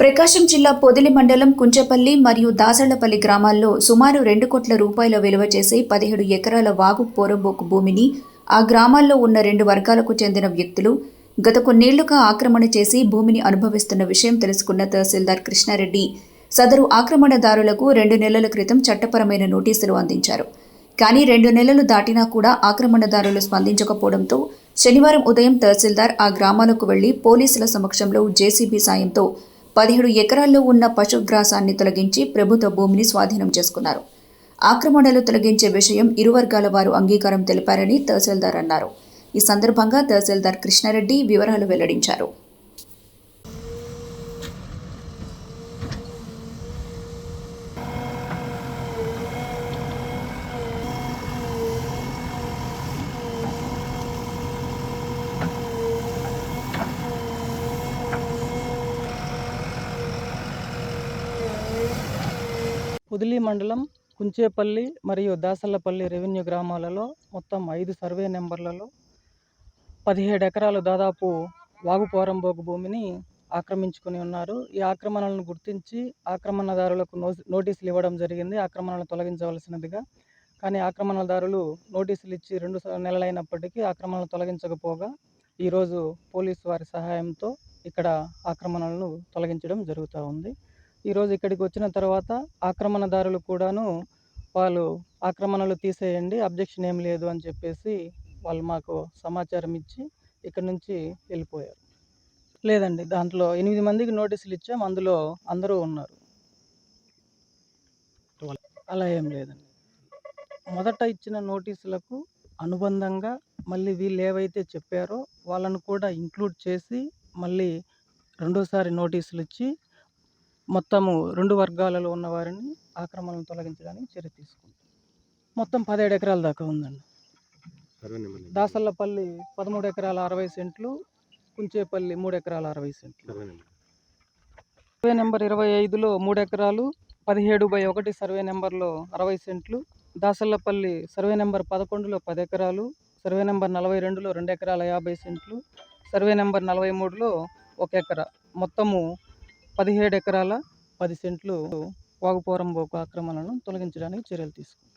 ప్రకాశం జిల్లా పొదిలి మండలం కుంచపల్లి మరియు దాసళ్ళపల్లి గ్రామాల్లో సుమారు రెండు కోట్ల రూపాయల విలువ చేసే పదిహేడు ఎకరాల వాగు పోరంబోకు భూమిని ఆ గ్రామాల్లో ఉన్న రెండు వర్గాలకు చెందిన వ్యక్తులు గత కొన్నేళ్ళుగా ఆక్రమణ చేసి భూమిని అనుభవిస్తున్న విషయం తెలుసుకున్న తహసీల్దార్ కృష్ణారెడ్డి సదరు ఆక్రమణదారులకు రెండు నెలల క్రితం చట్టపరమైన నోటీసులు అందించారు. కానీ రెండు నెలలు దాటినా కూడా ఆక్రమణదారులు స్పందించకపోవడంతో శనివారం ఉదయం తహసీల్దార్ ఆ గ్రామాలకు వెళ్ళి పోలీసుల సమక్షంలో జేసీబీ సాయంతో పదిహేడు ఎకరాల్లో ఉన్న పశుగ్రాసాన్ని తొలగించి ప్రభుత్వ భూమిని స్వాధీనం చేసుకున్నారు. ఆక్రమణలు తొలగించే విషయం ఇరు వర్గాల వారు అంగీకారం తెలిపారని తహసీల్దార్ అన్నారు. ఈ సందర్భంగా తహసీల్దార్ కృష్ణారెడ్డి వివరాలు వెల్లడించారు. పుదిలి మండలం కుంచేపల్లి మరియు దాసల్లపల్లి రెవెన్యూ గ్రామాలలో మొత్తం ఐదు సర్వే నెంబర్లలో పదిహేడు ఎకరాలు దాదాపు వాగు పోరంబోకు భూమిని ఆక్రమించుకొని ఉన్నారు. ఈ ఆక్రమణలను గుర్తించి ఆక్రమణదారులకు నో నోటీసులు ఇవ్వడం జరిగింది. ఆక్రమణను తొలగించవలసినదిగా. కానీ ఆక్రమణదారులు నోటీసులు ఇచ్చి రెండు స- నెలలైనప్పటికీ ఆక్రమణలు తొలగించకపోగా ఈరోజు పోలీసు వారి సహాయంతో ఇక్కడ ఆక్రమణలను తొలగించడం జరుగుతూ ఉంది. ఈరోజు ఇక్కడికి వచ్చిన తర్వాత ఆక్రమణదారులు కూడాను వాళ్ళు ఆక్రమణలు తీసేయండి అబ్జెక్షన్ ఏం లేదు అని చెప్పేసి వాళ్ళు మాకు సమాచారం ఇచ్చి ఇక్కడ నుంచి వెళ్ళిపోయారు. లేదండి దాంట్లో ఎనిమిది మందికి నోటీసులు ఇచ్చాం అందులో అందరూ ఉన్నారు. అలా ఏం లేదండి. మొదట ఇచ్చిన నోటీసులకు అనుబంధంగా మళ్ళీ వీళ్ళు ఏవైతే చెప్పారో వాళ్ళను కూడా ఇంక్లూడ్ చేసి మళ్ళీ రెండోసారి నోటీసులు ఇచ్చి మొత్తము రెండు వర్గాలలో ఉన్న వారిని ఆక్రమణలు తొలగించడానికి చర్య తీసుకుంటాం మొత్తం పదిహేడు ఎకరాల దాకా ఉందండి? దాసల్లపల్లి పదమూడు ఎకరాల అరవై సెంట్లు కుంచేపల్లి మూడు ఎకరాల అరవై సెంట్లు. సర్వే నెంబర్ ఇరవై ఐదులో మూడు ఎకరాలు పదిహేడు బై ఒకటి సర్వే నెంబర్లో అరవై సెంట్లు దాసల్లపల్లి సర్వే నెంబర్ పదకొండులో పది ఎకరాలు సర్వే నెంబర్ నలభై రెండులో రెండు ఎకరాల యాభై సెంట్లు సర్వే నెంబర్ నలభై మూడులో ఒక ఎకరా. మొత్తము పదిహేడు ఎకరాల పది సెంట్లు వాగుపోరంబోకు ఆక్రమణలను తొలగించడానికి చర్యలు తీసుకుంది.